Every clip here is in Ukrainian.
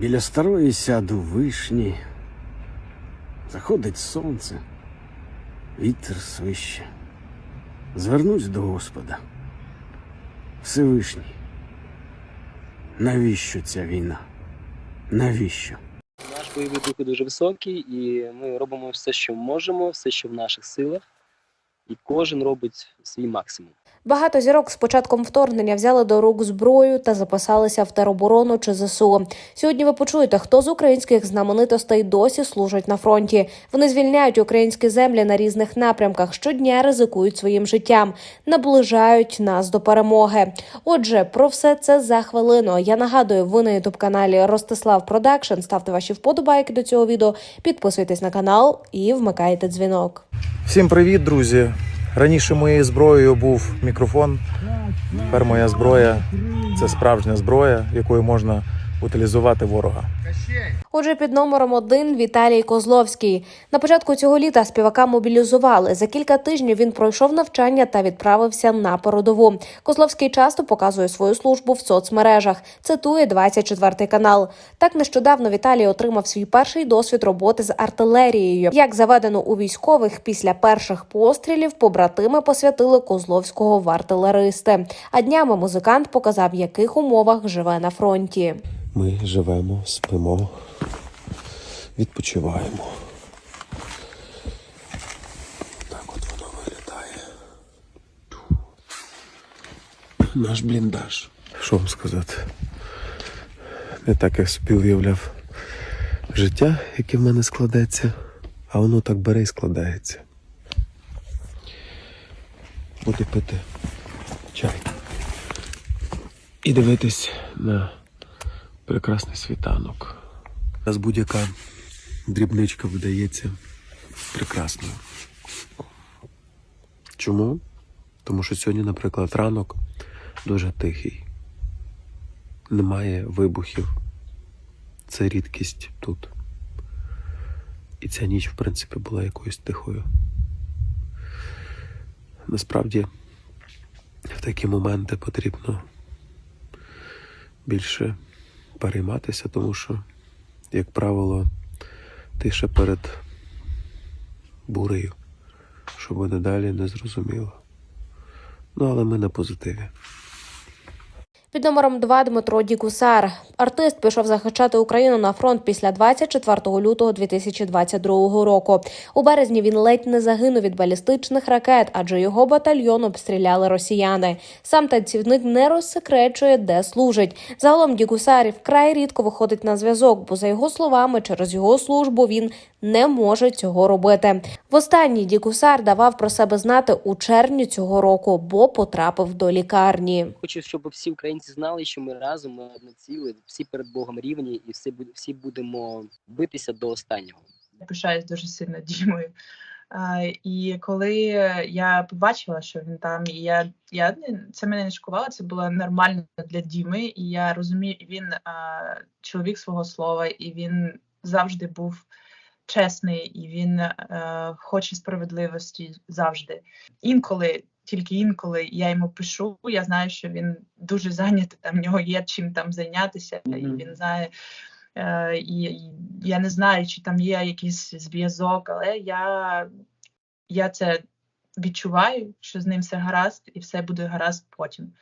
Біля старої сяду вишні. Заходить сонце, вітер свище. Звернусь до Господа. Всевишній. Навіщо ця війна? Навіщо? Наш бойовий дух дуже високий, і ми робимо все, що можемо, все, що в наших силах, і кожен робить свій максимум. Багато зірок з початком вторгнення взяли до рук зброю та записалися в тероборону чи ЗСУ. Сьогодні ви почуєте, хто з українських знаменитостей досі служить на фронті. Вони звільняють українські землі на різних напрямках, щодня ризикують своїм життям, наближають нас до перемоги. Отже, про все це за хвилину. Я нагадую, ви на ютуб каналі Ростислав Продакшн. Ставте ваші вподобайки до цього відео, підписуйтесь на канал і вмикайте дзвінок. Всім привіт, друзі! Раніше моєю зброєю був мікрофон. Тепер моя зброя це справжня зброя, якою можна утилізувати ворога. Отже, під номером один Віталій Козловський. На початку цього літа співака мобілізували. За кілька тижнів він пройшов навчання та відправився на передову. Козловський часто показує свою службу в соцмережах. Цитує 24 канал. Так нещодавно Віталій отримав свій перший досвід роботи з артилерією. Як заведено у військових, після перших пострілів побратими посвятили Козловського в артилеристи. А днями музикант показав, в яких умовах живе на фронті. Ми живемо, спимо, відпочиваємо. Так от воно виглядає. Наш бліндаж. Що вам сказати? Не так, як собі уявляв життя, яке в мене складеться, а воно так бере і складається. Буду пити чай. І дивитись на прекрасний світанок. Нас будь-яка дрібничка видається прекрасною. Чому? Тому що сьогодні, наприклад, ранок дуже тихий. Немає вибухів. Це рідкість тут. І ця ніч, в принципі, була якоюсь тихою. Насправді, в такі моменти потрібно більше перейматися, тому що, як правило, тиша перед бурею, що буде далі, не зрозуміло. Ну, але ми на позитиві. Під номером 2 Дмитро Дікусар. Артист пішов захищати Україну на фронт після 24 лютого 2022 року. У березні він ледь не загинув від балістичних ракет, адже його батальйон обстріляли росіяни. Сам танцівник не розсекречує, де служить. Загалом Дікусар вкрай рідко виходить на зв'язок, бо за його словами, через його службу він не може цього робити. Востаннє Дікусар давав про себе знати у червні цього року, бо потрапив до лікарні. Хочу, щоб всі українці знали, що ми разом ми одне ціле, всі перед Богом рівні, і всі, всі будемо битися до останнього. Я пишаюсь дуже сильно Дімою. А, і коли я побачила, що він там, і я, я не- це мене не шокувало, це було нормально для Діми, і я розумію, він а, чоловік свого слова, і він завжди був чесний, і він а, хоче справедливості завжди. Інколи, тільки інколи я йому пишу, я знаю, що він дуже зайнятий, там в нього є чим там зайнятися, і він знає. Е, і, і я не знаю, чи там є якийсь зв'язок, але я, я це відчуваю, що з ним все гаразд, і все буде гаразд потім.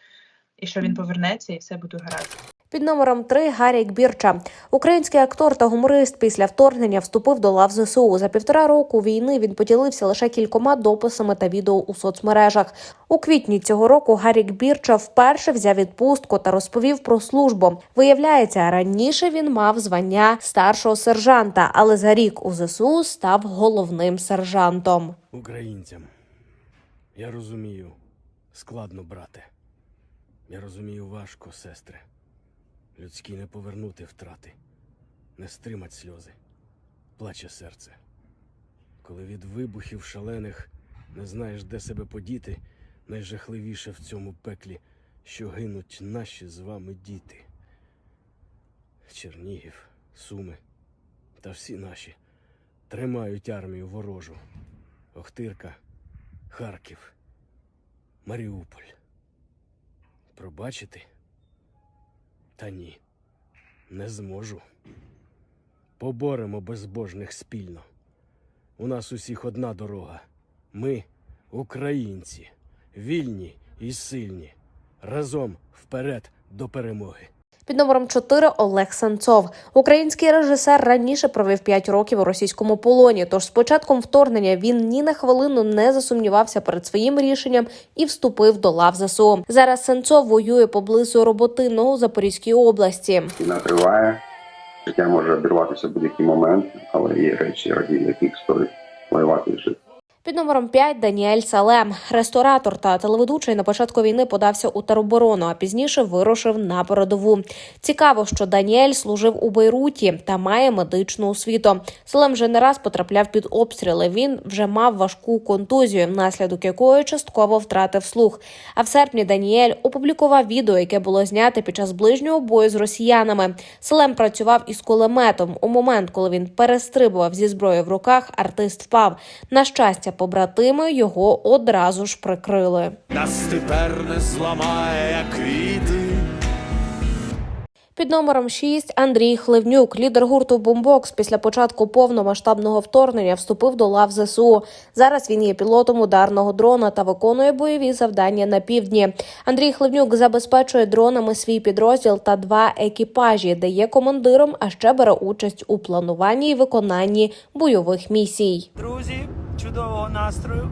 І що він повернеться, і все буде гаразд. Під номером 3 Гарік Бірча. Український актор та гуморист після вторгнення вступив до лав ЗСУ. За півтора року війни він поділився лише кількома дописами та відео у соцмережах. У квітні цього року Гарік Бірча вперше взяв відпустку та розповів про службу. Виявляється, раніше він мав звання старшого сержанта, але за рік у ЗСУ став головним сержантом. Українцям. Я розумію, складно, брате. Я розумію важко, сестри. Людські не повернути втрати, не стримать сльози, плаче серце. Коли від вибухів шалених не знаєш, де себе подіти, найжахливіше в цьому пеклі, що гинуть наші з вами діти. Чернігів, Суми та всі наші тримають армію ворожу. Охтирка, Харків, Маріуполь. Пробачити? Та ні. Не зможу. Поборемо безбожних спільно. У нас усіх одна дорога. Ми українці, вільні і сильні. Разом вперед до перемоги. Під номером 4 Олег Сенцов. Український режисер раніше провів 5 років у російському полоні. Тож з початком вторгнення він ні на хвилину не засумнівався перед своїм рішенням і вступив до лав ЗСУ. Зараз Сенцов воює поблизу роботиного у Запорізькій області. Війна триває, життя може обірватися в будь-який момент, але є речі, раді яких стоїть воювати жити. Під номером 5 Даніель Салем, ресторатор та телеведучий на початку війни подався у тероборону, а пізніше вирушив на передову. Цікаво, що Даніель служив у Бейруті та має медичну освіту. Салем вже не раз потрапляв під обстріли. Він вже мав важку контузію, внаслідок якої частково втратив слух. А в серпні Даніель опублікував відео, яке було знято під час ближнього бою з росіянами. Салем працював із кулеметом. У момент, коли він перестрибував зі зброєю в руках, артист впав. На щастя, побратими його одразу ж прикрили. Нас тепер не зламає, квіти. Під номером 6 Андрій Хливнюк, лідер гурту Бумбокс, після початку повномасштабного вторгнення вступив до лав ЗСУ. Зараз він є пілотом ударного дрона та виконує бойові завдання на півдні. Андрій Хливнюк забезпечує дронами свій підрозділ та два екіпажі, де є командиром, а ще бере участь у плануванні і виконанні бойових місій. Друзі, чудового настрою,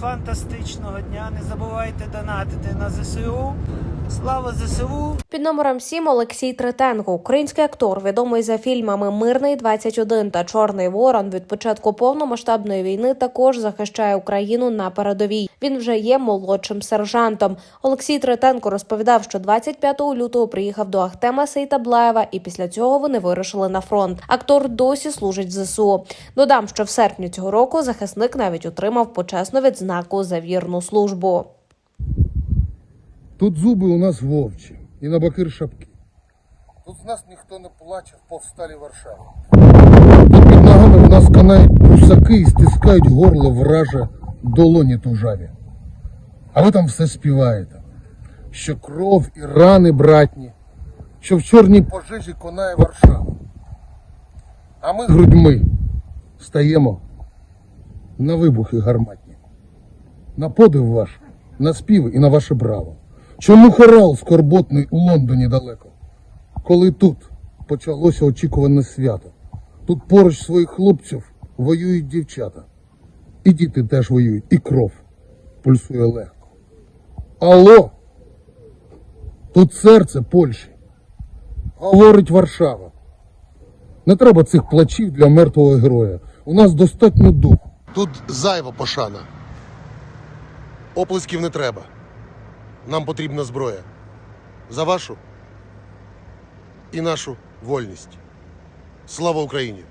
фантастичного дня. Не забувайте донатити на ЗСУ. Слава ЗСУ! Під номером 7 Олексій Третенко, український актор, відомий за фільмами Мирний 21 та Чорний Ворон. Від початку повномасштабної війни також захищає Україну на передовій. Він вже є молодшим сержантом. Олексій Третенко розповідав, що 25 лютого приїхав до Ахтема Сейтаблаєва, і після цього вони вирушили на фронт. Актор досі служить в ЗСУ. Додам, що в серпні цього року захисник навіть отримав почесну відзнаку за вірну службу. Тут зуби у нас вовчі і на бакир шапки. Тут з нас ніхто не плаче в повсталі Варшави. Тут під ногами у нас канають прусаки і стискають горло враже долоні тужаві. А ви там все співаєте, що кров і рани братні, що в чорній пожежі конає Варшава. А ми грудьми стаємо на вибухи гарматні, на подив ваш, на співи і на ваше браво. Чому хорал скорботний у Лондоні далеко? Коли тут почалося очікуване свято. Тут поруч своїх хлопців воюють дівчата. І діти теж воюють, і кров пульсує легко. Алло! Тут серце Польщі. Говорить Варшава. Не треба цих плачів для мертвого героя. У нас достатньо духу. Тут зайва пошана. Оплесків не треба. Нам потрібна зброя. За вашу і нашу вольність. Слава Україні!